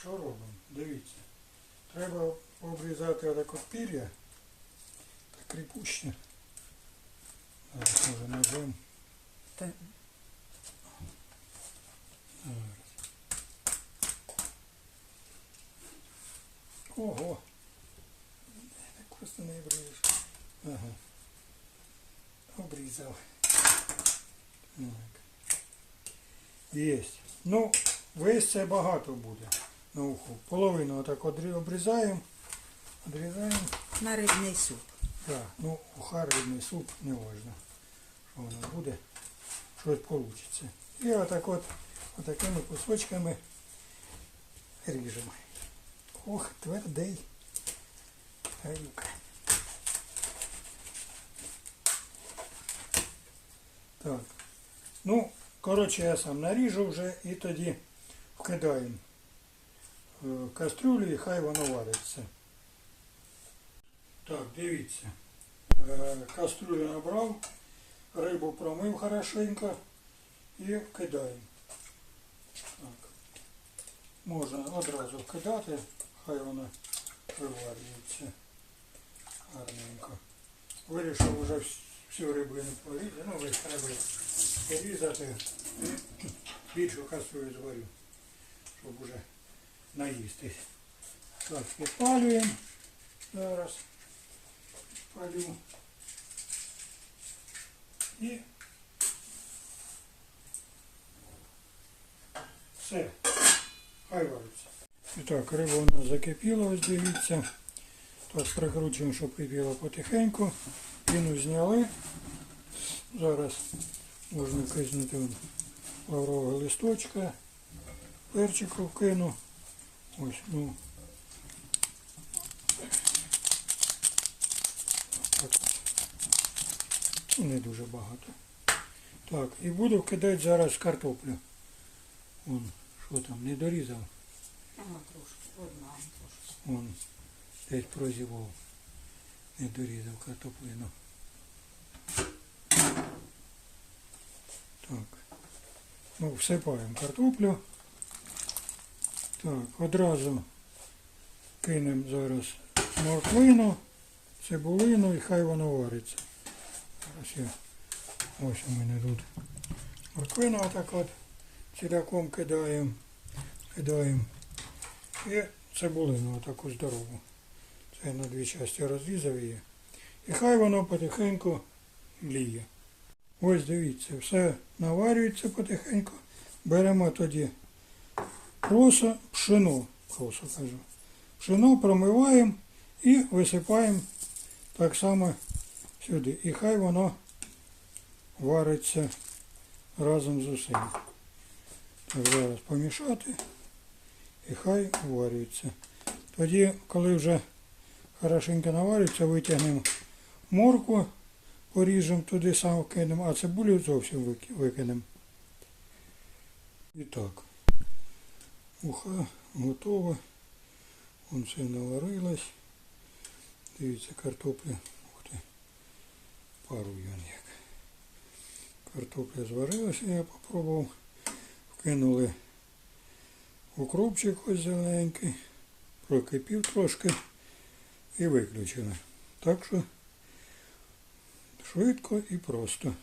що робимо? Дивіться. Треба обрізати отак от пір'я. Так кріпуще. Зараз може ножом. Та Зараз. Ого. Так просто не обріжеш. Ага. Обрізав. Так. Єсть. Ну, весь це багато буде на уху. Половину отак одрі- обрізаємо. Одрізаємо. на рибний суп. Так, ну, уха рибний суп не можна. Що воно буде? Щось вийде. І отак от, отакими кусочками ріжемо. Ох, твердий. Гаюка. Так. Ну, коротше, я сам наріжу вже і тоді вкидаємо е, в Кастрюлю і хай воно вариться. Так, дивіться. Е, Кастрюлю набрав, рибу промив хорошенько і вкидаємо. Так. Можна одразу вкидати, хай вона виварюється гарненько. Вирішив вже вс- всю рибину порізати, ну весь треба порізати. Більшу кастрюлю зварю, щоб уже наїстись. Так, підпалюємо зараз палю. І все, хай вариться. І так, риба у нас закипіла, ось дивіться. Так, прикручуємо, щоб кипіло потихеньку. Піну зняли. Зараз можна киснути лаврового листочка. Перчику вкину. Ось, ну, Так Не дуже багато. Так, і буду вкидати зараз картоплю. Вон, що там, не дорізав. Ага, трошки, одна трошки. Вон, десь прозівав. Не дорізав картоплину. Так. Ну, всипаємо картоплю. Так, одразу кинемо зараз морквину, цибулину і хай воно вариться. Зараз я ось у мене тут морквину отак от ціляком кидаємо. Кидаємо. І цибулину отаку здорову. Це я на дві частини розрізав її. І хай воно потихеньку мліє. Ось дивіться, все наварюється потихеньку. Беремо тоді просо, пшено, просо кажу. Пшено промиваємо і висипаємо так само сюди. І хай воно вариться разом з усім. Так, зараз помішати і хай варюється. Тоді, коли вже хорошенько наварюється, витягнемо моркву, поріжемо туди сам кинемо, а цибулю зовсім викинемо. І так, уха готова. Вон все наварилось. Дивіться, картопля. Ух ти. Парую як. Картопля зварилася, я попробував. Вкинули укропчик ось зелененький, прокипів трошки і виключили. Так що швидко і просто.